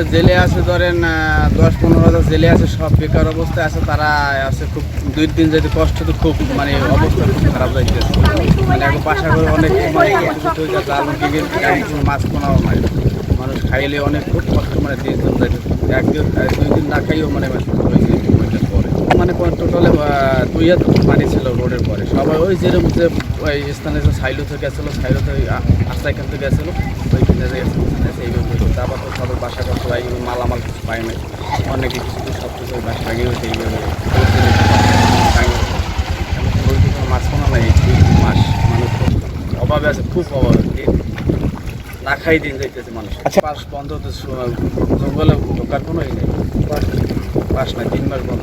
দেশে জেলে আছে ধরেন দশ পনেরো হাজার জেলে আছে, সব বেকার অবস্থায় আছে, তারা আছে খুব, দুই দিন যদি কষ্ট তো খুব মানে অবস্থা খুব খারাপ যাইতেছে। মানে এখন বাসা করে অনেক মানে কোনো মাছ কোনাও নাই মানুষ খাইলে অনেক খুব কষ্ট মানে দিন যাইতেছে। একদিন দুই দিন না খাইও মানে হয়েছে ওইটার পরে মানে টোটালে দুই হাত পানি ছিল রোডের পরে সবাই ওই যেরকম যে ওই স্থানে যে সাইলো থেকে গেছিল সাইলো থেকে আস্তা এখান থেকে গেছিল ওইখানে যে এইভাবে হলো। তারপর তো সবার বাসা করতে হয় মালামাল কিছু পাই নাই অনেকে কিছু সব কিছু ওই বাসা লাগিয়ে এইভাবে মাছ কোনো নাই মাস মানুষ অভাবে আছে খুব অভাবে না খাই দিন যাইতেছে মানুষ আচ্ছা। পাশ বন্ধ শু- জঙ্গলে ঢোকার কোনো নেই পাশ নাই তিন মাস বন্ধ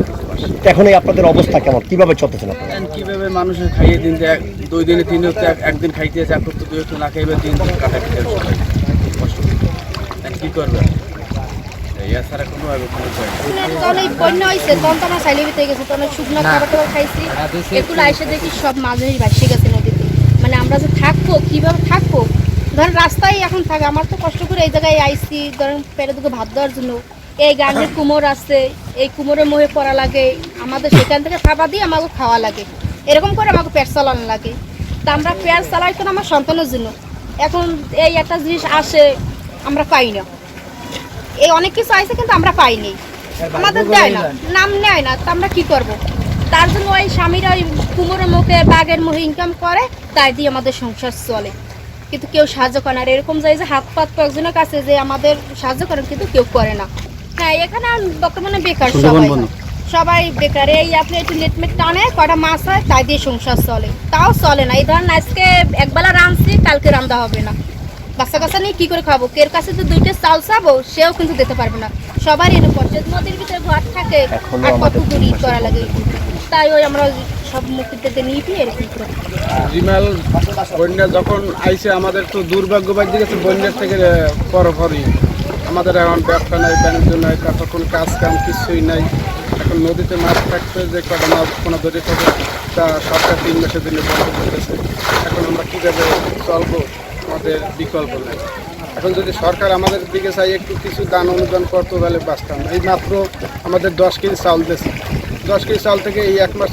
এখন এই আপনাদের অবস্থা কেমন? কীভাবে চলতেছেন আপনারা? কীভাবে মানুষের খাইয়ে দিন যে দুই দিনে তিন হচ্ছে একদিন খাইতে আছে এখন তো দুই একটু না খাইবে দিন দিন কাটাতে হবে সবাই। কি করবে এই এছাড়া কোনো ভাবে কোনো উপায় নেই। তখন এই বন্যা হয়েছে তখন তো আমরা সাইলে ভিতরে গেছি তখন শুকনো খাবার টাবার খাইছি। এগুলো এসে দেখি সব মাঝে ভাসে গেছে নদীতে। মানে আমরা যে থাকব কীভাবে থাকব? ধরেন রাস্তায় এখন থাকে আমার তো কষ্ট করে এই জায়গায় আইসি ধরেন পেটে দুটো ভাত দেওয়ার জন্য। এই গানের কুমোর আছে এই কুমোরের মোহে পড়া লাগে আমাদের সেখান থেকে খাবার দিয়ে আমাকে খাওয়া লাগে। এরকম করে আমাকে পেট চালানো লাগে। তা আমরা পেট চালাই তো আমার সন্তানের জন্য। এখন এই একটা জিনিস আসে আমরা পাই না। এই অনেক কিছু আছে কিন্তু আমরা পাইনি আমাদের দেয় না নাম নেয় না তা আমরা কি করব? তার জন্য ওই স্বামীরা ওই কুমোরের মুখে বাঘের মুখে ইনকাম করে তাই দিয়ে আমাদের সংসার চলে। কিন্তু কেউ সাহায্য করে না। আর এরকম যায় যে হাত পাত কয়েকজনের কাছে যে আমাদের সাহায্য করেন কিন্তু কেউ করে না। হ্যাঁ এখানে আর বর্তমানে বেকার সবাই সবাই বেকার। এই আপনি একটু নেটমেট টানে কটা মাছ হয় তাই দিয়ে সংসার চলে। তাও চলে না। এই ধরেন আজকে একবেলা রাঁধছি কালকে রান্না হবে না। বাচ্চা কাচ্চা নিয়ে কি করে খাব? কের কাছে তো দুইটা চাল চাবো সেও কিন্তু দিতে পারবে না। সবার যদি নদীর ভিতরে ঘর থাকে আর কত দূর ই করা লাগে। তাই ওই আমরা সব মুক্তিতে নিয়ে দিয়ে এরকম করে। রিমাল বন্যা যখন আইসে আমাদের তো দুর্ভাগ্য বাড়ি গেছে বন্যার থেকে পরপরই। আমাদের এখন ব্যবসা নাই বাণিজ্য নাই তারপর কোনো কাজ কাম কিছুই নাই। এখন নদীতে মাছ থাকতে যে কটা মাছ কোনো ধরে থাকে তা সরকার তিন মাসের দিনে বন্ধ করতেছে এখন আমরা কীভাবে চলবো? আমাদের বিকল্প নেই। এখন যদি সরকার আমাদের দিকে চাই একটু কিছু দান অনুদান করতো তাহলে বাঁচতাম। এই মাত্র আমাদের দশ কেজি চাউল দিয়েছে। দশ কেজি চাল থেকে এই এক মাস।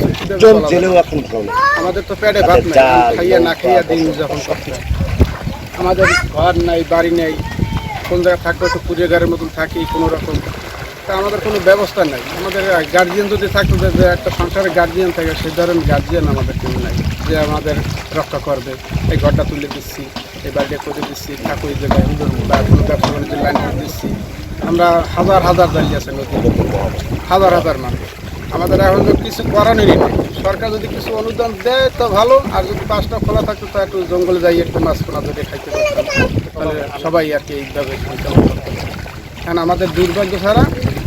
আমাদের তো পেটে ভাত নাই খাইয়া না খাইয়া দিন যখন সব আমাদের ঘর নাই বাড়ি নেই কোন জায়গায় থাকলে তো পুজো ঘরের মতন থাকি, কোনো রকম। তা আমাদের কোনো ব্যবস্থা নাই। আমাদের গার্জিয়ান যদি থাকতো যে একটা সংসারে গার্জিয়ান থাকে সেই ধরনের গার্জিয়ান আমাদের কেউ নাই। যে আমাদের রক্ষা করবে। এই ঘরটা তুলে দিচ্ছি, এই বাড়িটা করে দিচ্ছি এই জায়গায় বা কোনো ব্যবসা লাইন করে দিচ্ছি। আমরা হাজার হাজার দাঁড়িয়ে আছে নদী হাজার হাজার মানুষ। আমাদের এখন তো কিছু করানোরই নেই। সরকার যদি কিছু অনুদান দেয় তো ভালো আর যদি পাঁচটা খোলা থাকতো তো একটু জঙ্গলে যাই একটু মাছ খোলা ধরে খাইতে পারতাম। তাহলে সবাই আর কি এইভাবে কারণ আমাদের দুর্ভাগ্য ছাড়া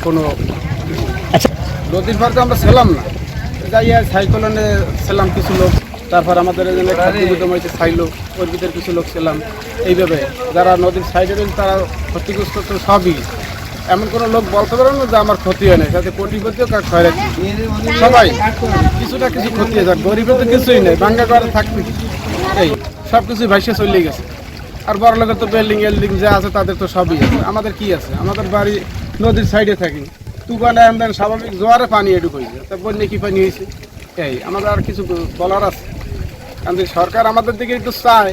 কোনো আচ্ছা। নদীর পার তো আমরা ছিলাম না। যাই আর সাইকেলনে ছিলাম কিছু লোক তারপর আমাদের এখানে খাদ্যবিদম হয়েছে ছাইলো ওর ভিতরে কিছু লোক ছিলাম। এইভাবে যারা নদীর সাইডে রয়েছে তারা ক্ষতিগ্রস্ত তো সবই। এমন কোনো লোক বলতে পারে না যে আমার ক্ষতি হয় না সাথে কোটিপতিও কাজ হয় সবাই কিছুটা কিছু ক্ষতি হয়ে যায় গরিবের তো কিছুই নেই। বাঙ্গা ঘরে থাকবে এই সব কিছুই ভাইসে চলে গেছে। আর বড় লোকের তো বিল্ডিং এল্ডিং যা আছে তাদের তো সবই আছে। আমাদের কি আছে? আমাদের বাড়ি নদীর সাইডে থাকি। তুফানে আমদান স্বাভাবিক জোয়ারে পানি এটুক হয়েছে তা বন্যে কি পানি হয়েছে? এই, আমাদের আর কিছু বলার আছে। কারণ সরকার আমাদের দিকে একটু চায়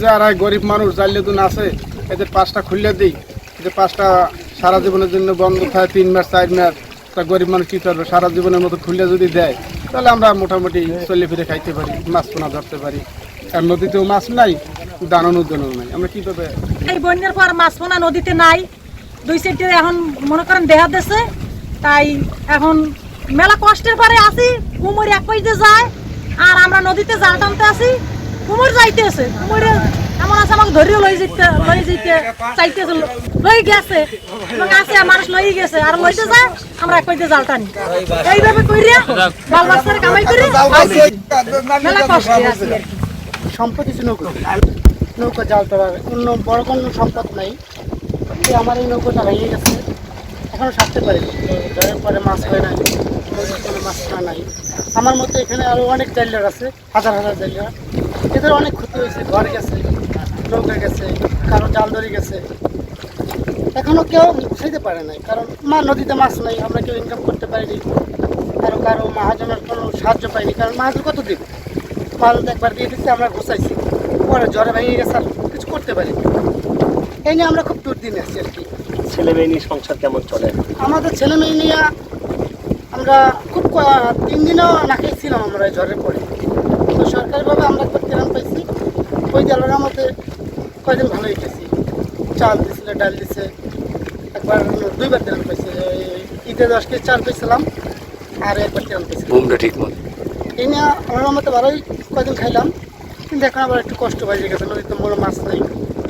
যে, আর, গরিব মানুষ জানলে দিন আছে এদের পাঁচটা খুললে দিই। এদের পাঁচটা সারা জীবনের জন্য বন্ধ থাকে, তিন মাস, চার মাস। তা গরিব মানুষ কী করবে? সারা জীবনের মতো খুললে যদি দেয়, তাহলে আমরা মোটামুটি চলে ফিরে খাইতে পারি, মাছ পোনা ধরতে পারি। আর নদীতেও মাছ নাই দান অনুদানও নাই। আমরা কীভাবে এই বন্যার পর মাছ পোনা নদীতে নাই। দুই সাইডে এখন মনে করেন দেহা দেশে তাই এখন মেলা কষ্টের পরে আসি কুমোর এক পাইতে যায়। আর আমরা নদীতে জাল টানতে আসি কুমোর যাইতেছে। কুমোরে আছে লই গেছে। গেছে। আর লইতে আমরা সম্পদ হচ্ছে নৌকো। নৌকো জাল তোলা অন্য বড় কোনো সম্পদ নাই। আমার এই নৌকোটা ভেঙে গেছে। এখনও সারতে পারি পরে মাছ হয় নাই মাছ না নাই। আমার মতো এখানে আরও অনেক জাইলার আছে, হাজার হাজার জাইলার। এদের অনেক ক্ষতি হয়েছে, ঘর গেছে। নৌকা গেছে কারও জাল ধরে গেছে। এখনও কেউ বুঝাইতে পারে নাই কারণ মা নদীতে মাছ নাই আমরা কেউ ইনকাম করতে পারিনি। কারও কারও মহাজনের কোনো সাহায্য পাইনি কারণ মাহাজন কত দিন মাহাজন একবার দিয়ে দিচ্ছে আমরা ঘুষাইছি পরে জ্বরে ভেঙে গেছে আর কিছু করতে পারিনি। এই নিয়ে আমরা খুব দুর্দিন আছি আর কি। ছেলে মেয়ে নিয়ে সংসার কেমন চলে? আমাদের ছেলে মেয়ে নিয়ে আমরা খুব তিন দিনও না খেয়েছিলাম আমরা এই জ্বরের পরে তো সরকারিভাবে আমরা একবার ত্রাণ পাইছি ওই জালের মধ্যে কয়দিন ভালোই খেয়েছি। চাল দিছিল ডাল দিছে একবার দুইবার পাইছি এই ঈদে দশ কেজি চাল পেয়েছিলাম আর একবার ত্রাণ পেয়েছিলাম ঘুমটা ঠিক মতো? এই নিয়ে আমার মতো ভালোই কয়দিন খাইলাম কিন্তু এখন আবার একটু কষ্ট হয়ে গেছে। নদীতে বড় মাছ নাই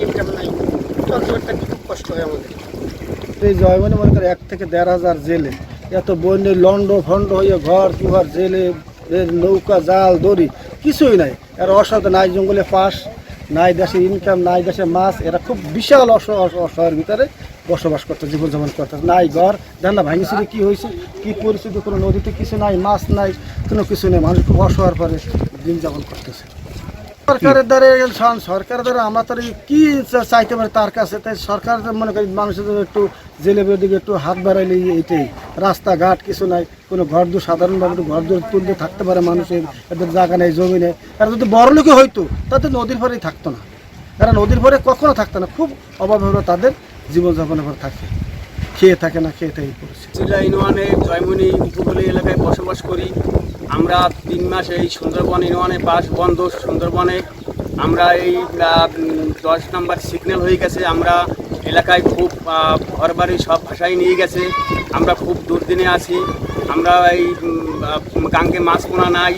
ইনকাম নাই। চলতে চলতে খুব কষ্ট হয় আমাদের। এই জয়মনি মনে করে এক থেকে দেড় হাজার জেলে। এত বন্যে লন্ড ফন্ড হয়ে ঘর দুঘর জেলে নৌকা জাল দড়ি কিছুই নাই। আর অসাধ নাই জঙ্গলে পাস নাই দেশে ইনকাম নাই দেশে মাছ, এরা খুব বিশাল অস- অস- অসহায়ের ভিতরে বসবাস করতে, জীবনযাপন করতে। নাই ঘর না ভাঙিছিল কি হয়েছে কি পরিস্থিতি, কোনো নদীতে কিছু নাই, মাছ নাই, কোনো কিছু নেই, মানুষ খুব অসহায় পরে দিন যাপন করতেছে। সরকারের দ্বারা সরকারের দ্বারা আমরা তো কি চাইতে পারি তার কাছে? তাই সরকার মনে করি মানুষের জন্য একটু জেলেবের দিকে একটু হাত বাড়াইলে এইটাই। রাস্তাঘাট কিছু নাই, কোনো ঘর দূর সাধারণভাবে ঘর দূর তুলতে থাকতে পারে মানুষের, এদের জায়গা নেই, জমি নেই। এরা যদি বড় লোকে হইতো, তাতে নদীর পরেই থাকতো না। এরা নদীর পরে কখনো থাকতো না, খুব অভাব তাদের জীবনযাপনের পর থাকে। খেয়ে থাকে না, খেয়ে থাকে ইউনিয়নে জয়মনি উপকূলীয় এলাকায় বসবাস করি। আমরা তিন মাস এই সুন্দরবন ইউনিয়নে বাস বন্ধ, সুন্দরবনে আমরা এই দশ নম্বর সিগন্যাল হয়ে গেছে। আমরা এলাকায় খুব ঘর বাড়ি সব ভাষায় নিয়ে গেছে। আমরা খুব দুর্দিনে আছি। আমরা এই গাঙ্গে মাছ পোনা নাই।